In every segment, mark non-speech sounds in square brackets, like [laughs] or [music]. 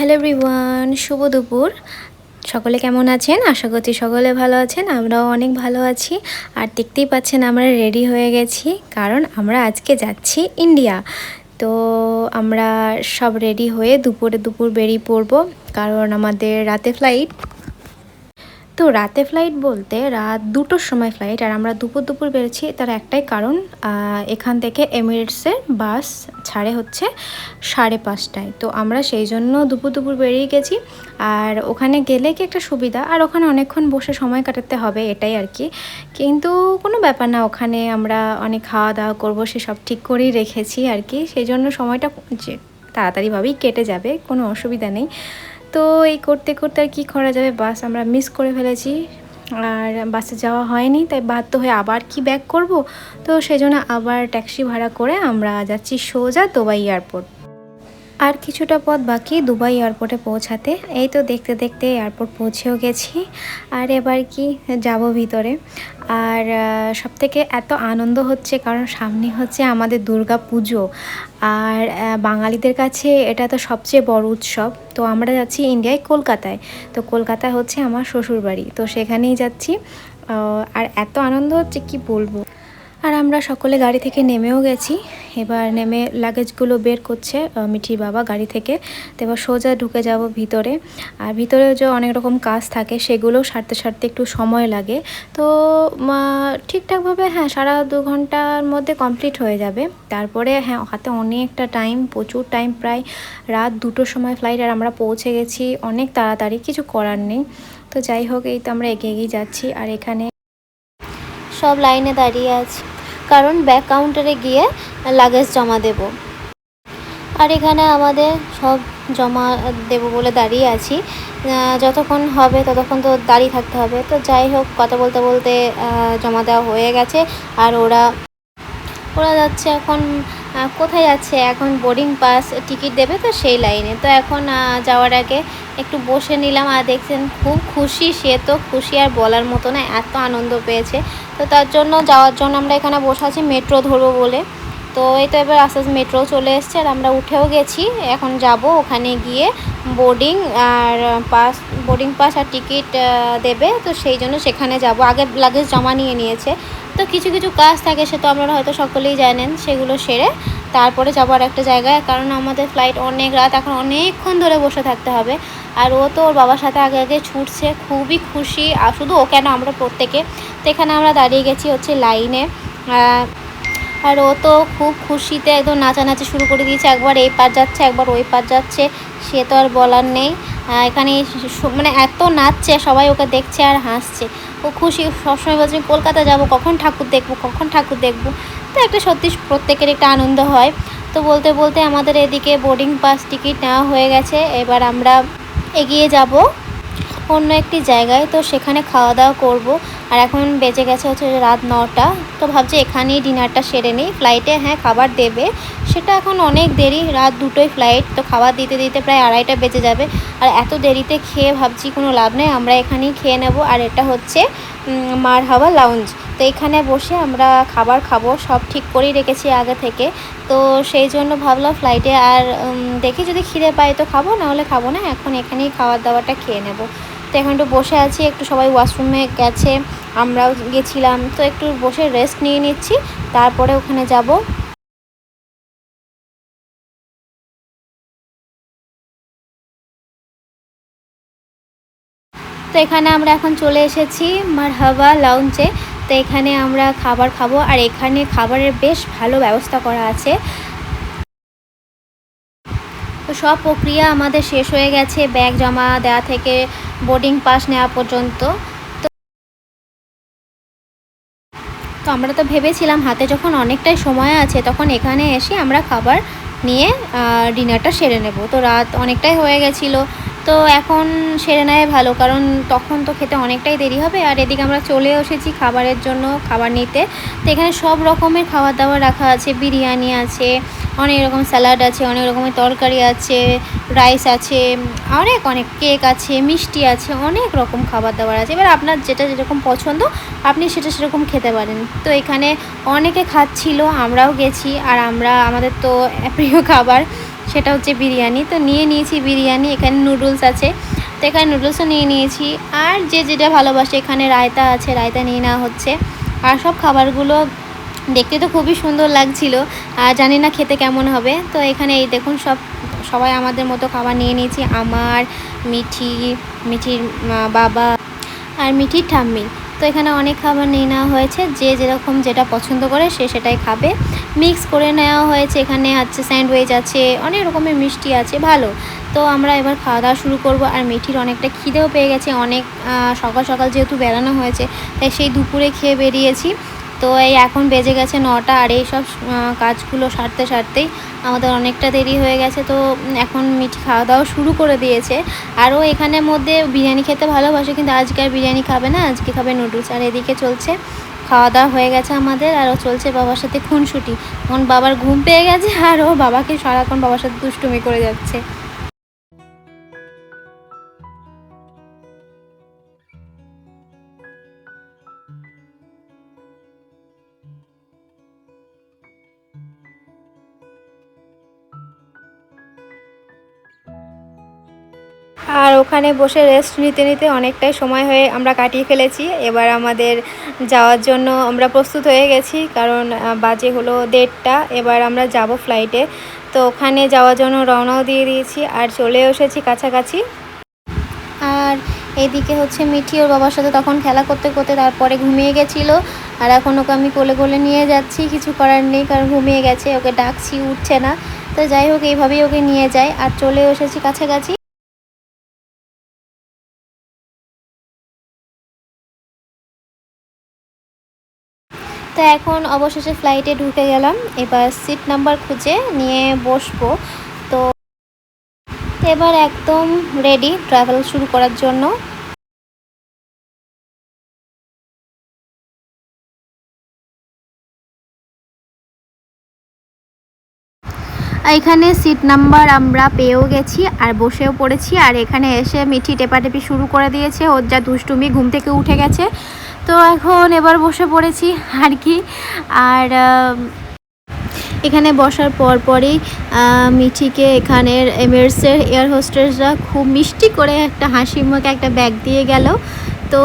Hello everyone, শুভ দুপুর। সকলে কেমন আছেন? আশা করছি সকলে ভালো আছেন, আমরাও অনেক ভালো আছি। আর দেখতেই পাচ্ছেন আমরা রেডি হয়ে গেছি, কারণ আমরা আজকে যাচ্ছি ইন্ডিয়া। তো আমরা সব রেডি হয়ে দুপুরে দুপুর বেরিয়ে পড়ব, কারণ আমাদের রাতে ফ্লাইট তো রাতে ফ্লাইট বলতে রাত দুটোর সময় ফ্লাইট আর আমরা দুপুর দুপুর বেরোচ্ছি তার একটাই কারণ এখান থেকে এমিরেটসের বাস ছাড়ে হচ্ছে সাড়ে পাঁচটায়। তো আমরা সেই জন্য দুপুর দুপুর বেরিয়ে গেছি আর ওখানে গেলে কি একটা সুবিধা? আর ওখানে অনেকক্ষণ বসে সময় কাটাতে হবে এটাই আর কি। কিন্তু কোনো ব্যাপার না, ওখানে আমরা অনেক খাওয়া দাওয়া করব সেসব ঠিক করেই রেখেছি আর কি। সেই জন্য সময়টা তাড়াতাড়িভাবেই কেটে যাবে, কোনো অসুবিধা নেই। তো এই করতে করতে আর কী করা যাবে? বাস আমরা মিস করে ফেলেছি। আর বাসে যাওয়া হয়নি, তাই বাধ্য হয়ে আবার কি ব্যাক করব? তো সেই জন্য আবার ট্যাক্সি ভাড়া করে আমরা যাচ্ছি সোজা দোবাই এয়ারপোর্ট আর কিছুটা পথ বাকি দুবাই এয়ারপোর্টে পৌঁছাতে। এই তো দেখতে দেখতে এয়ারপোর্ট পৌঁছেও গেছি। আর এবার কি যাব ভিতরে? আর সব থেকে এত আনন্দ হচ্ছে কারণ সামনে হচ্ছে আমাদের দুর্গা পুজো। আর বাঙালিদের কাছে এটা তো সবচেয়ে বড় উৎসব। তো আমরা যাচ্ছি ইন্ডিয়ায় কলকাতায়। তো কলকাতা হচ্ছে আমার শ্বশুরবাড়ি। তো সেখানেই যাচ্ছি। আর এত আনন্দ হচ্ছে কি বলব? আর আমরা সকলে গাড়ি থেকে নেমেও গেছি। এবার নেমে লাগেজগুলো বের করছে মিঠির বাবা গাড়ি থেকে। তো এবার সোজা ঢুকে যাব ভিতরে। আর ভিতরেও যে অনেক রকম কাজ থাকে সেগুলোও সারতে সারতে একটু সময় লাগে। তো ঠিকঠাকভাবে হ্যাঁ সারা দু ঘণ্টার মধ্যে কমপ্লিট হয়ে যাবে। তারপরে হ্যাঁ হাতে অনেকটা টাইম, প্রচুর টাইম, প্রায় রাত দুটোর সময় ফ্লাইট আর আমরা পৌঁছে গেছি অনেক তাড়াতাড়ি, কিছু করার নেই। তো যাই হোক, এই তো আমরা এগিয়ে এগিয়ে যাচ্ছি। আর এখানে সব লাইনে দাঁড়িয়ে আছি। কারণ ব্যাক কাউন্টারে গিয়ে লাগেজ জমা দেব। আর এখানে আমাদের সব জমা দেব বলে দাঁড়িয়ে আছি। যতক্ষণ হবে ততক্ষণ তো দাঁড়িয়ে থাকতে হবে। তো যাই হোক, কথা বলতে বলতে জমা দেওয়া হয়ে গেছে। আর ওরা ওরা যাচ্ছে এখন কোথায় যাচ্ছে? এখন বোর্ডিং পাস টিকিট দেবে তো সেই লাইনে তো এখন যাওয়ার আগে একটু বসে নিলাম আর দেখছেন খুব খুশি সে তো, খুশি আর বলার মতো না, এত আনন্দ পেয়েছে। তো তার জন্য, যাওয়ার জন্য আমরা এখানে বসে আছি মেট্রো ধরবো বলে। তো এই তো এবার আস্তে আস্তে মেট্রো চলে এসছে আর আমরা উঠেও গেছি। এখন যাব ওখানে গিয়ে বোর্ডিং আর পাস বোর্ডিং পাস আর টিকিট দেবে। তো সেই জন্য সেখানে যাব। আগে লাগেজ জমা নিয়ে নিয়েছে। তো কিছু কিছু কাজ থাকে, সে তো আপনারা হয়তো সকলেই জানেন, সেগুলো সেরে তারপরে যাব আর একটা জায়গায়। কারণ আমাদের ফ্লাইট অনেক রাত, এখন অনেকক্ষণ ধরে বসে থাকতে হবে। আর ও তো ওর বাবার সাথে আগে আগে ছুটছে, খুবই খুশি। আর শুধু ও কেন, আমরা প্রত্যেকে। তো এখানে আমরা দাঁড়িয়ে গেছি হচ্ছে লাইনে আর ও তো খুব খুশিতে একদম নাচানাচি শুরু করে দিয়েছে। একবার এই পার যাচ্ছে, একবার ওই পার যাচ্ছে, সে তো আর বলার নেই। এখানে মানে এত নাচছে, সবাই ওকে দেখছে আর হাসছে। ও খুশি, সবসময় বলছে, "আমি কলকাতা যাব, কখন ঠাকুর দেখব, কখন ঠাকুর দেখব? তো একটা সত্যি প্রত্যেকের একটা আনন্দ হয়। তো বলতে বলতে আমাদের এদিকে বোর্ডিং পাস টিকিট নেওয়া হয়ে গেছে। এবার আমরা এগিয়ে যাব। অন্য একটি জায়গায়, তো সেখানে খাওয়া দাওয়া করব। আর এখন বেজে গেছে হচ্ছে রাত নটা, তো ভাবছি এখানেই ডিনারটা সেরে নিই। ফ্লাইটে হ্যাঁ খাবার দেবে। সেটা এখন অনেক দেরি, রাত দুটোই ফ্লাইট তো খাবার দিতে দিতে প্রায় আড়াইটা বেজে যাবে। আর এত দেরিতে খেয়ে ভাবছি কোনো লাভ নেই, আমরা এখানেই খেয়ে নেব। আর এটা হচ্ছে মার হাওয়া লাউঞ্জ তো এখানে বসে আমরা খাবার খাব, সব ঠিক করেই রেখেছি আগে থেকে। তো সেই জন্য ভাবলাম ফ্লাইটে আর দেখি যদি খিদে পাই তো খাব, নাহলে খাব না, এখন এখানেই খাবার দাবারটা খেয়ে নেব। তো এখন একটু বসে আছি, একটু সবাই ওয়াশরুমে গেছে, আমরাও গেছিলাম। তো একটু বসে রেস্ট নিয়ে নিচ্ছি, তারপরে ওখানে যাব। তো এখানে আমরা এখন চলে এসেছি মার মারহাবা লাউঞ্জে তো এখানে আমরা খাবার খাব, আর এখানে খাবারের বেশ ভালো ব্যবস্থা করা আছে। তো সব প্রক্রিয়া আমাদের শেষ হয়ে গেছে, ব্যাগ জমা দেওয়া থেকে বোর্ডিং পাস নেওয়া পর্যন্ত। তো আমরা তো ভেবেছিলাম হাতে যখন অনেকটাই সময় আছে তখন এখানে এসে আমরা খাবার নিয়ে ডিনারটা সেরে নেব। তো রাত অনেকটাই হয়ে গেছিল। তো এখন সেরে নেয় ভালো, কারণ তখন তো খেতে অনেকটাই দেরি হবে। আর এদিকে আমরা চলে এসেছি খাবারের জন্য খাবার নিতে। তো এখানে সব রকমের খাবার দাবার রাখা আছে। বিরিয়ানি আছে, অনেক রকম স্যালাড আছে, অনেক রকমের তরকারি আছে, রাইস আছে, অনেক অনেক কেক আছে, মিষ্টি আছে, অনেক রকম খাবার দাবার আছে। এবার আপনার যেটা যেরকম পছন্দ, আপনি সেটা সেরকম খেতে পারেন। তো এখানে অনেকে খাচ্ছিল, আমরাও গেছি। আর আমরা, আমাদের তো প্রিয় খাবার সেটা হচ্ছে বিরিয়ানি। তো নিয়ে নিয়েছি বিরিয়ানি, এখানে নুডলস আছে। তো এখানে নুডলসও নিয়ে নিয়েছি। আর যে যেটা ভালোবাসে, এখানে রায়তা আছে, রায়তা নিয়ে নেওয়া হচ্ছে। আর সব খাবারগুলো দেখতে তো খুবই সুন্দর লাগছিল। আর জানি না খেতে কেমন হবে। তো এখানে এই দেখুন সব, সবাই আমাদের মতো খাবার নিয়ে নিয়েছি। আমার, মিঠি, মিঠির বাবা আর মিঠির ঠাম্মি। তো এখানে অনেক খাবার নিয়ে নেওয়া হয়েছে। যে যেরকম যেটা পছন্দ করে সে সেটাই খাবে। মিক্স করে নেওয়া হয়েছে। এখানে আছে স্যান্ডউইচ আছে, অনেক রকমের মিষ্টি আছে, ভালো। তো আমরা এবার খাওয়া দাওয়া শুরু করব। আর মিঠির অনেকটা খিদেও পেয়ে গেছে। অনেক সকাল সকাল যেহেতু বেড়ানো হয়েছে, তাই সেই দুপুরে খেয়ে বেরিয়েছি। তো এই এখন বেজে গেছে নটা আর এই সব কাজগুলো সারতে সারতেই আমাদের অনেকটা দেরি হয়ে গেছে। তো এখন মিঠি খাওয়া দাওয়া শুরু করে দিয়েছে। আরও এখানের মধ্যে বিরিয়ানি খেতে ভালোবাসে, কিন্তু আজকে আর বিরিয়ানি খাবে না, আজকে খাবে নুডলস। আর এদিকে চলছে খাওয়া দাওয়া হয়ে গেছে আমাদের আরও চলছে বাবার সাথে খুনসুটি। এখন বাবার ঘুম পেয়ে গেছে, আর ও বাবাকে সারাক্ষণ বাবার সাথে দুষ্টুমি করে যাচ্ছে। আর ওখানে বসে রেস্ট নিতে নিতে অনেকটাই সময় হয়ে আমরা কাটিয়ে ফেলেছি। এবার আমাদের যাওয়ার জন্য আমরা প্রস্তুত হয়ে গেছি, কারণ বাজে হলো দেড়টা। এবার আমরা যাব ফ্লাইটে তো ওখানে যাওয়ার জন্য রওনাও দিয়ে দিয়েছি আর চলে এসেছি কাছাকাছি। আর এইদিকে হচ্ছে মিঠি ওর বাবার সাথে তখন খেলা করতে করতে তারপরে ঘুমিয়ে গেছিল। আর এখন ওকে আমি কোলে কোলে নিয়ে যাচ্ছি, কিছু করার নেই কারণ ঘুমিয়ে গেছে, ওকে ডাকছি, উঠছে না। তো যাই হোক, এইভাবেই ওকে নিয়ে যাই আর চলে এসেছি কাছাকাছি। তো এখন অবশেষে ফ্লাইটে ঢুকে গেলাম। এবার সিট নাম্বার খুঁজে নিয়ে বসবো। তো এবার একদম রেডি ট্রাভেল শুরু করার জন্য। এখানে সিট নাম্বার আমরা পেয়েও গেছি আর বসেও পড়েছি। আর এখানে এসে মিঠি টেপাটেপি শুরু করে দিয়েছে। ওর যা দুষ্টুমি ঘুম থেকে উঠে গেছে। তো এখন এবার বসে পড়েছি আর কি। আর এখানে বসার পর পরই মিঠিকে এখানের এমিরেটসের এয়ার হোস্টেসরা খুব মিষ্টি করে একটা হাসি মুখে একটা ব্যাগ দিয়ে গেল। তো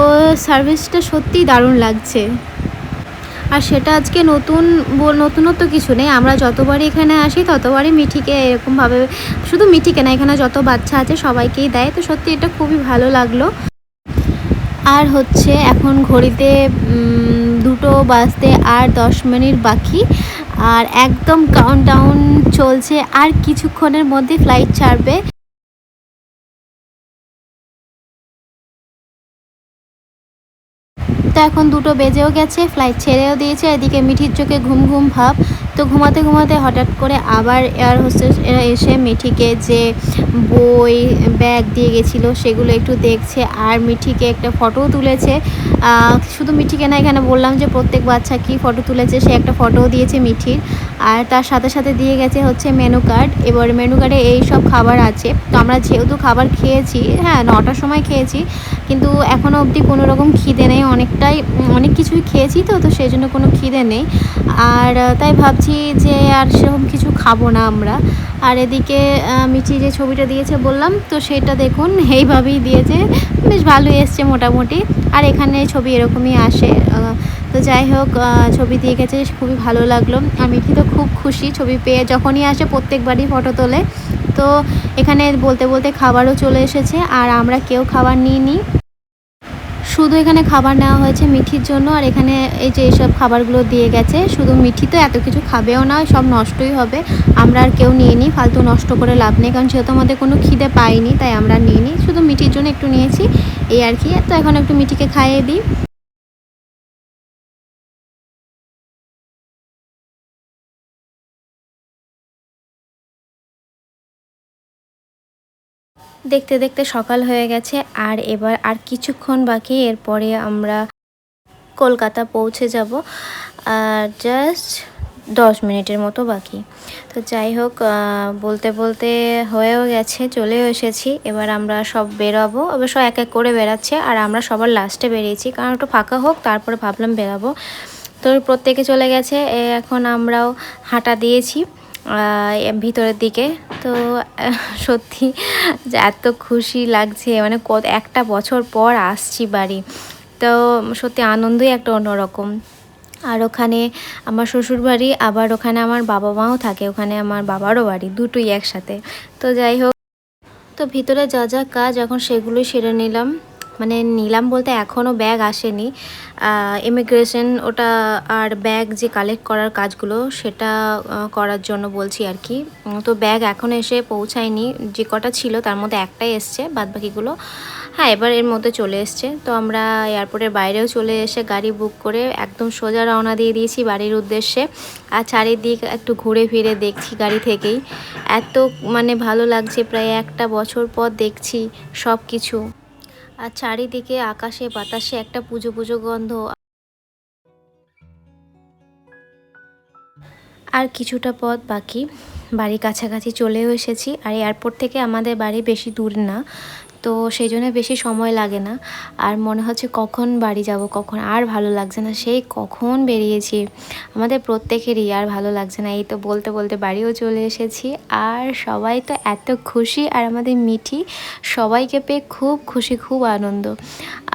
সার্ভিসটা সত্যিই দারুণ লাগছে। আর সেটা আজকে নতুন নতুনত্ব কিছু নেই। আমরা যতবারই এখানে আসি, ততবারই মিঠিকে এরকমভাবে, শুধু মিঠিকে না, এখানে যত বাচ্চা আছে সবাইকেই দেয়। তো সত্যি এটা খুবই ভালো লাগল। আর হচ্ছে এখন ঘড়িতে দুটো বাজতে আর দশ মিনিট বাকি। আর একদম কাউন্ট ডাউন চলছে। আর কিছুক্ষণের মধ্যে ফ্লাইট ছাড়বে। এখন দুটো বেজেও গেছে ফ্লাইট ছেড়েও দিয়েছে, এদিকে মিঠির চোখে ঘুম ঘুম ভাব। তো ঘুমাতে ঘুমাতে হঠাৎ করে আবার এয়ার হোস্টেস এরা এসে মিঠিকে যে বই ব্যাগ দিয়ে গেছিল সেগুলো একটু দেখছে আর মিঠিকে একটা ফটোও তুলেছে। শুধু মিঠিকে না, এখানে বললাম যে প্রত্যেক বাচ্চা কি ফটো তুলেছে, সে একটা ফটোও দিয়েছে মিঠির। আর তার সাথে সাথে দিয়ে গেছে হচ্ছে মেনু কার্ড এবার মেনু কার্ডে এই সব খাবার আছে। তো আমরা যেহেতু খাবার খেয়েছি হ্যাঁ নটার সময় খেয়েছি কিন্তু এখনও অবধি কোনো রকম খিদে নেই, অনেকটাই, অনেক কিছুই খেয়েছি তো তো সেই জন্য কোনো খিদে নেই। আর তাই ভাবছি যে আর সেরকম কিছু খাব না আমরা। আর এদিকে মিঠি যে ছবিটা দিয়েছে বললাম, তো সেটা দেখুন, এইভাবেই দিয়েছে। বেশ ভালোই এসছে মোটামুটি। আর এখানে ছবি এরকমই আসে। তো যাই হোক ছবি দিয়ে গেছে, খুবই ভালো লাগল। আর মিঠি তো খুব খুশি, ছবি পেয়ে যখনই আসে প্রত্যেকবারই ফটো তোলে। তো এখানে বলতে বলতে খাবারও চলে এসেছে আর আমরা কেউ খাবার নিই নি শুধু এখানে খাবার নেওয়া হয়েছে মিঠির জন্য আর এখানে এই যে এইসব খাবারগুলো দিয়ে গেছে। শুধু মিঠি তো এত কিছু খাবেও না, সব নষ্টই হবে। আমরা আর কেউ নিয়ে নিই ফালতু নষ্ট করে লাভ নেই, কারণ যেহেতু আমাদের কোনো খিদে পাইনি, তাই আমরা নিয়ে নিই শুধু মিঠির জন্য একটু নিয়েছি, এই আর কি। তো এখন একটু মিঠিকে খাইয়ে দিই। দেখতে দেখতে সকাল হয়ে গেছে আর এবার আর কিছুক্ষণ বাকি, এরপরে আমরা কলকাতা পৌঁছে যাব, আর জাস্ট দশ মিনিটের মতো বাকি। তো যাই হোক বলতে বলতে হয়েও গেছে, চলেও এসেছি। এবার আমরা সব বেরোবো। অবশ্য এক এক করে বেরাচ্ছে আর আমরা সবার লাস্টে বেরিয়েছি। কারণ একটু ফাঁকা হোক, তারপরে ভাবলাম বেরাবো। তো প্রত্যেকে চলে গেছে। এখন আমরাও হাঁটা দিয়েছি। ভিতরের দিকে। তো সত্যি যে এত খুশি লাগছে মানে কত, একটা বছর পর আসছি বাড়ি। তো, সত্যি আনন্দই একটা অন্যরকম। আর ওখানে আমার শ্বশুর বাড়ি আবার ওখানে আমার বাবা মাও থাকে, ওখানে আমার বাবারও বাড়ি, দুটোই একসাথে। তো যাই হোক, তো ভিতরে যা যা কাজ, এখন সেগুলোই সেরে নিলাম। মানে নিলাম বলতে এখনও ব্যাগ আসেনি। ইমিগ্রেশন ওটা আর ব্যাগ যে কালেক্ট করার কাজগুলো সেটা করার জন্য বলছি আর কি। তো ব্যাগ এখন এসে পৌঁছায়নি। যে কটা ছিল তার মধ্যে একটাই এসছে, বাদবাকিগুলো হ্যাঁ এবার এর মধ্যে চলে এসছে। তো আমরা এয়ারপোর্টের বাইরেও চলে এসে গাড়ি বুক করে একদম সোজা রওনা দিয়ে দিয়েছি বাড়ির উদ্দেশ্যে। আর চারিদিক একটু ঘুরে ফিরে দেখছি গাড়ি থেকেই। এত মানে ভালো লাগছে, প্রায় একটা বছর পর দেখছি সব কিছু আর চারিদিকে আকাশে বাতাসে একটা পুজো পুজো গন্ধ। আর কিছুটা পথ বাকি। বাড়ির কাছাকাছি চলেও এসেছি। আর এয়ারপোর্ট থেকে আমাদের বাড়ি বেশি দূর না। তো সেই জন্য বেশি সময় লাগে না। আর মনে হচ্ছে কখন বাড়ি যাব, কখন আর ভালো লাগছে না, সেই কখন বেরিয়েছি। আমাদের প্রত্যেকেরই আর ভালো লাগছে না, এই তো বলতে বলতে বাড়িও চলে এসেছি। আর সবাই তো এত খুশি আর আমাদের মিঠি সবাইকে পেয়ে খুব খুশি, খুব আনন্দ।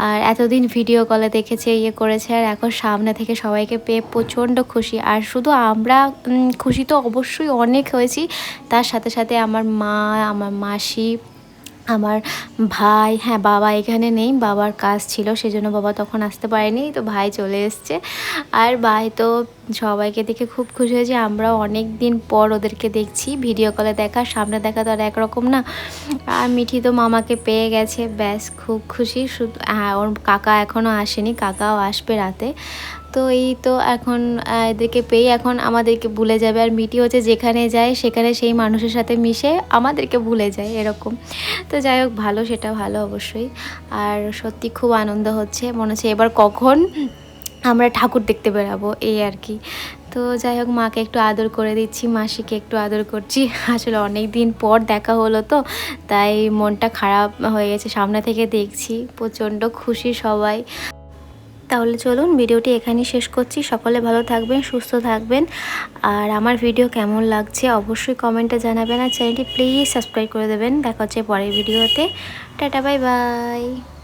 আর এতদিন ভিডিও কলে দেখেছে ইয়ে করেছে, আর এখন সামনে থেকে সবাইকে পেয়ে প্রচণ্ড খুশি। আর শুধু আমরা খুশি তো অবশ্যই অনেক হয়েছি। তার সাথে সাথে আমার মা, আমার মাসি আমার ভাই হ্যাঁ বাবা এখানে নেই, বাবার কাজ ছিল, সেজন্য বাবা তখন আসতে পারেনি, তো ভাই চলে এসছে। আর ভাই তো সবাইকে দেখে খুব খুশি হয়েছে আমরা অনেক দিন পর ওদেরকে দেখছি ভিডিও কলে দেখা, সামনে দেখা তো আর একরকম না। আর মিঠি তো মামাকে পেয়ে গেছে, ব্যাস খুব খুশি, শুধু হ্যাঁ ওর কাকা এখনও আসেনি, কাকাও আসবে রাতে। তো এই তো এখন এদেরকে পেয়ে এখন আমাদেরকে ভুলে যাবে। আর মিটি হচ্ছে যেখানে যায়, সেখানে সেই মানুষের সাথে মিশে আমাদেরকে ভুলে যায়, এরকম। তো যাই হোক, ভালো, সেটা ভালো অবশ্যই। আর সত্যি খুব আনন্দ হচ্ছে। মনে হচ্ছে এবার কখন আমরা ঠাকুর দেখতে বেরাবো এই আর কি। তো যাই হোক, মাকে একটু আদর করে দিচ্ছি, মাসিকে একটু আদর করছি। [laughs] আসলে অনেক দিন পর দেখা হলো তো, তাই মনটা খারাপ হয়ে গেছে। সামনে থেকে দেখছি, প্রচণ্ড খুশি সবাই। তাহলে চলুন ভিডিওটি এখানেই শেষ করছি। সকলে ভালো থাকবেন, সুস্থ থাকবেন। আর আমার ভিডিও কেমন লাগছে অবশ্যই কমেন্টে জানাবেন। আর চ্যানেলটি প্লিজ সাবস্ক্রাইব করে দেবেন। দেখা হচ্ছে পরের ভিডিওতে। Tata, bye bye.